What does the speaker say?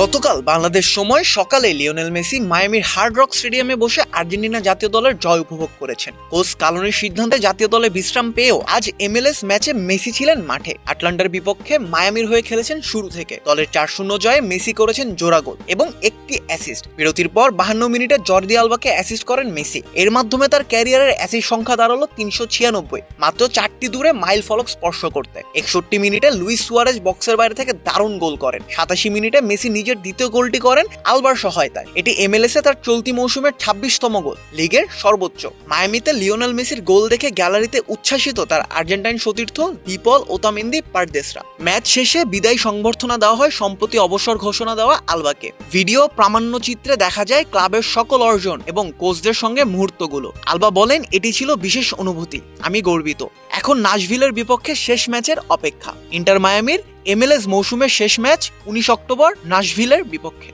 গতকাল বাংলাদেশ সময় সকালে লিওনেল মেসি মায়ামির হার্ড রক স্টেডিয়ামে বসে আর্জেন্টিনা জাতীয় দলের জয় উপভোগ করেছেন। কোচ কালনের সিদ্ধান্তে জাতীয় দলে বিশ্রাম পেয়েও আজ এমএলএস ম্যাচে মেসি ছিলেন মাঠে। আটলান্টার বিপক্ষে মায়ামির হয়ে খেলেছেন শুরু থেকে। দলের চার শূন্য জয়ে মেসি করেছেন জোড়া গোল এবং একটি অ্যাসিস্ট। বিরতির পর বাহান্ন মিনিটে জর্দি আলবাকে অ্যাসিস্ট করেন মেসি। এর মাধ্যমে তার ক্যারিয়ারের অ্যাসিস্ট সংখ্যা দাঁড়াল তিনশো ছিয়ানব্বই। মাত্র চারটি দূরে মাইল ফলক স্পর্শ করতে। একষট্টি মিনিটে লুইস সুয়ারেজ বক্সের বাইরে থেকে দারুণ গোল করেন। সাতাশি মিনিটে মেসি নিজের দ্বিতীয় গোলটি করেন আলবার সহায়তায় এটি এমএলএস এ তার চলতি মৌসুমের ছাব্বিশতম গোল, লিগের সর্বোচ্চ। মায়ামিতে লিওনেল মেসির গোল দেখে গ্যালারিতে উচ্ছ্বাসিত তার আর্জেন্টাইন সতীর্থ দীপল ওতামেন্দি পারদেসরা। ম্যাচ শেষে বিদায় সংবর্ধনা দেওয়া হয় সম্প্রতি অবসর ঘোষণা দেওয়া আলবাকে। ভিডিও প্রামাণ্যচিত্রে দেখা যায় ক্লাবের সকল অর্জন এবং কোচদের সঙ্গে মুহূর্তগুলো। আলবা বলেন, এটি ছিল বিশেষ অনুভূতি। আমি গর্বিত। এখন নাশভিলের বিপক্ষে শেষ ম্যাচের অপেক্ষা। ইন্টার মায়ামির এমএলএস মৌসুমের শেষ ম্যাচ উনিশ অক্টোবর নাশভিলের বিপক্ষে।